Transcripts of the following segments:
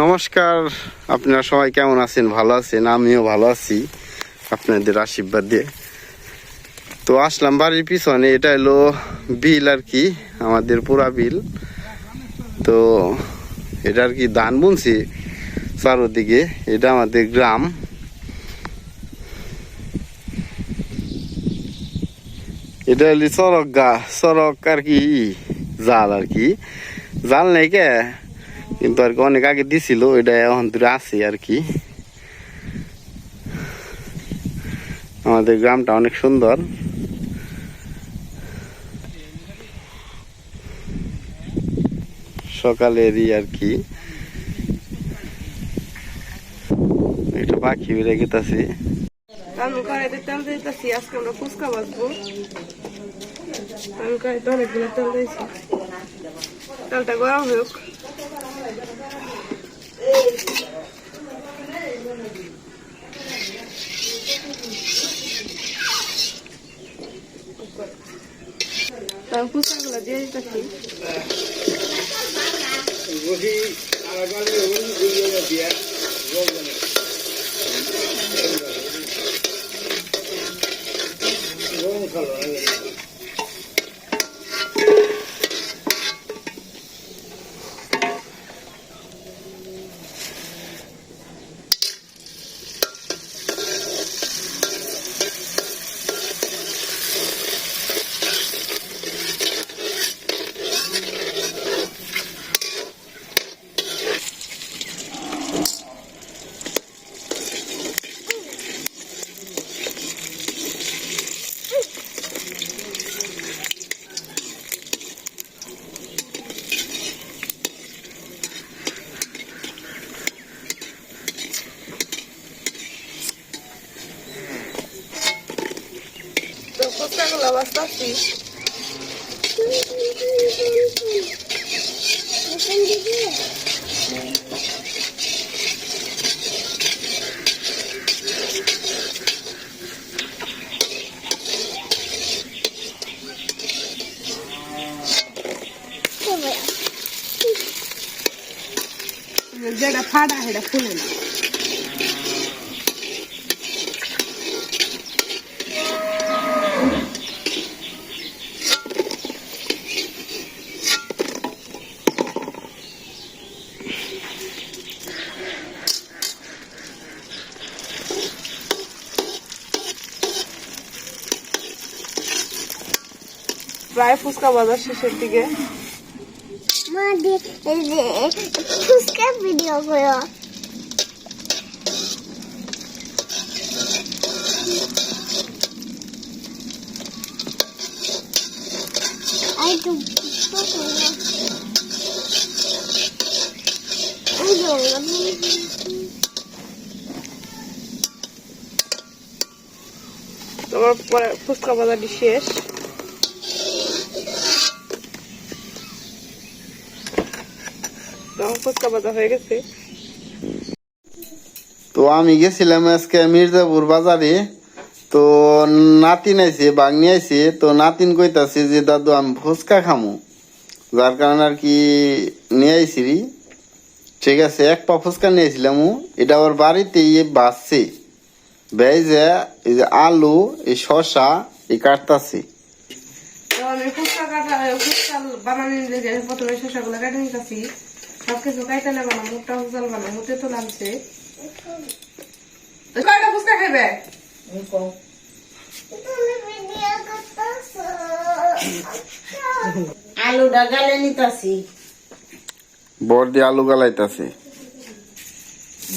নমস্কার, আপনারা সবাই কেমন আছেন? ভালো আছেন? আমিও ভালো আছি আপনাদের আশীর্বাদ। দিয়ে তো আসলাম বাড়ির পিছনে এটা হলো বিল আর কি, আমাদের পুরা বিল। তো এটা আর কি ধান বুনছি চারোদিকে, এটা আমাদের গ্রাম। এটা হলো সড়ক গা, সড়ক আর কি জাল আর কি। জাল নেই কে? কিন্তু আর কি অনেক আগে দিছিল এটা এখন দূরে আছে আর কি। আমাদের গ্রামটা অনেক সুন্দর। সকালেরই আর কি। এটা পাখি বেড়ে গেতাছি। আমি কড়াইতে তেল দিতেছি, আজকে আমরা ফুচকা বাজবো আমি কড়াইতে অনেকগুলো তেল দিয়েছি। তেলটা গরম হোক। ফুচকাগুলো দিয়ে দিতেছি তো ফুচকাগুলো বাজতেছি যেটা ফাটা সেটা ফুলে না প্রায় ফুচকা বাজার শেষের দিকে মা দি- এই যে ফুচকা ভিডিও করো আই তো তোমার পরে ফুচকা বাজারটি শেষ ফুচকা হয়ে গেছে। তো আমি গেছিলাম আজকে মির্জাপুর বাজারে। তো নাতিন আইছে বাগনি আইছে। তো নাতিন কইতাছে যে দাদু আমি ফুচকা খামু। যার কারণে আর কি নিয়ে আইছি ঠিক আছে এক পা ফুচকা নিয়ে আইছিলাম এটা ওর বাড়িতে ইয়ে বাসছে বেজে এই যে আলু এই শশা এই কাটতাছে। আমি ফুচকা কাটা ফুচকা প্রথমে শসাগুলো কেটে নিতেছি। সবকিছু কাইতে নেব না মুখটা উজ্জ্বল বানা মুখে তো তো কয়টা ফুচকা খাইবে? আলুটা গালে নিতাছি। বর দিয়ে আলু গালাইতাছে।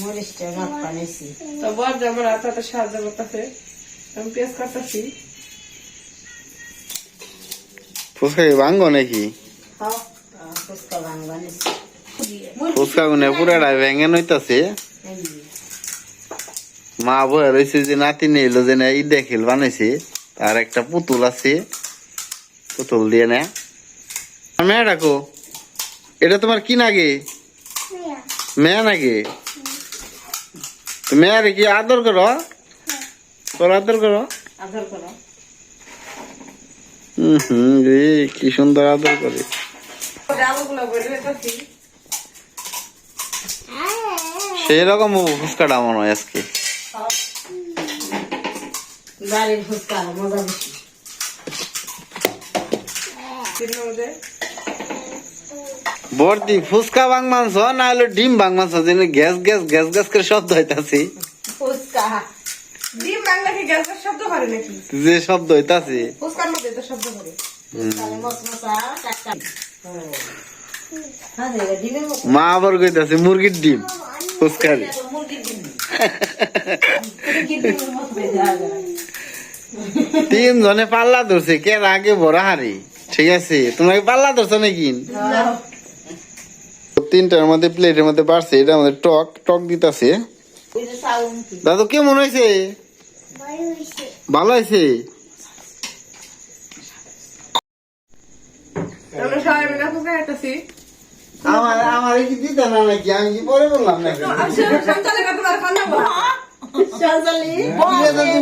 মরিচটা ভাত পানিছি তো বর যে আমার হাতে সাহায্য করতেছে আমি পেঁয়াজ কাটতেছি। ফুচকা নাকি? নিছি ফুচকা গুনে পুরাটা ভেঙে নইতাছে। মা বয়ে রয়েছে যে নাতি নিল যে না ঈদ দেখিল বানাইছে তার একটা পুতুল আছে। পুতুল দিয়ে না। মেয়ে ডাকো। এটা তোমার কি নাগে মেয়ে। নাকি? মেয়ের কি আদর করো? তোর আদর করো? আদর করো। হম হম রে কি সুন্দর আদর করে। সেই রকম ফুচকাটা মনে হয় আজকে। বাড়ির ফুচকা মজা বেশি। চিনি ভর্তি ফুচকা বাং মাংস না হলো ডিম বাং মাংস যেন গ্যাস গ্যাস গ্যাস গ্যাস করে শব্দ হইতাছে। ফুচকা। ডিম বাংলা কি গ্যাসের শব্দ করে নাকি? যে শব্দ হইতাছে। ফুচকার মধ্যে তো শব্দ করে। মা আবার কইতাছে, মুরগির ডিম। যায় তিন জনে পাল্লা ধরছে, কে আগে বড় হারি? ঠিক আছে, তোমাকে পাল্লা ধরছো নাকি? তিনটার মধ্যে প্লেটের মধ্যে বাড়ছে, এটা আমাদের টক টক দিতাছে। দাদু, কেমন হয়েছে? ভালো হয়েছে? সবাই মিলে খাইতেছি। আমার আমার কি দিতে না নাকি আমি কি পরে বললাম নাকি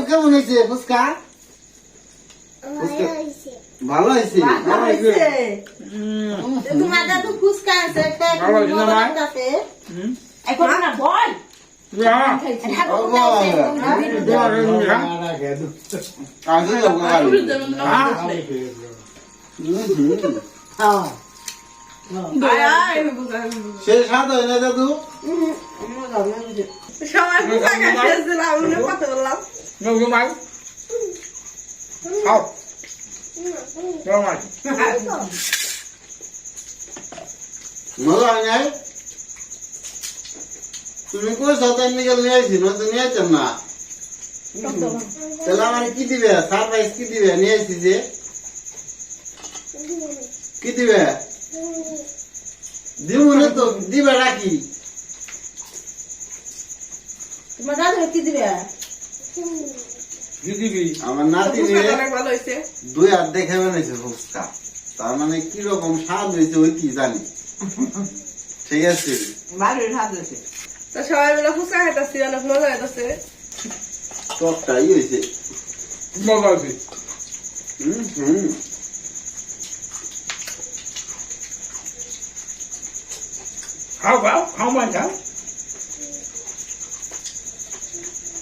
কেমন হয়েছে ফুচকা ভালো হয়েছে তোমার দাদু ফুচকা আছে এখন না বল আগে সে স্বাদ হয় না দাদু? সবাই ফুচকা খাইতেছিলাম আমি কথা বললাম মজা হয় নাই? তুমি কই সতাই নিকাল নিয়ে আইছি? নয়তো নিয়ে আইতাম না। তাহলে আমার কি দিবে? সারপ্রাইজ কি দিবে? নিয়ে আইছি যে। কি দিবে? দিব না তো দিবে রাখি তোমার দাদু কি দিবে? আমার নাতি ফুচকা নিয়ে অনেক ভালো হয়েছে। দুই হাত দেখে বানাইছে ফুচকা। তার মানে কি রকম স্বাদ হয়েছে ওই কি জানি। ঠিক আছে। হাত আছে তো সবাই মিলে ফুচকা খাইতেছি অনেক মজা হইতেছে। টকটাই হয়েছে। হুম হুম।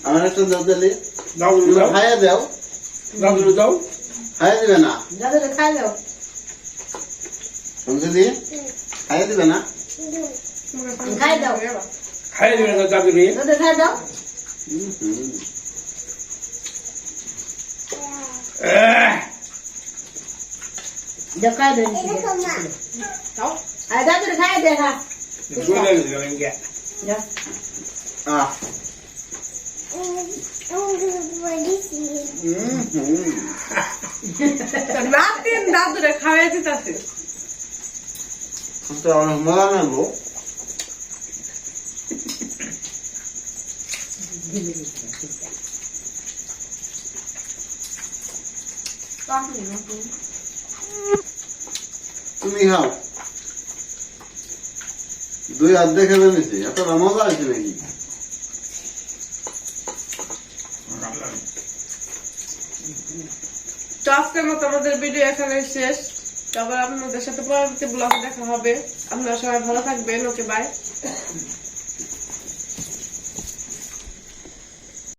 আমার একটা দাও তাহলে। তুমি খাইয়া দাও। খাইয়া দিবে না? দাদু খাই দাও। অঞ্জলি খাইয়া দিবে না? খাই দাও। খাই দেবে না দাদুরে দাদু খাই দাও। দাও। খাই দাও এরকম দাদু খাই দেখা গোলে অনেক মজা নেব তুমি খাও। দুই হাত দেখে বেঁধেছি এত মজা আছে নাকি? আজকের মতো আমাদের ভিডিও এখানে শেষ। তারপর আপনাদের সাথে পরবর্তী ব্লগ দেখা হবে। আপনারা সবাই ভালো থাকবেন ওকে বাই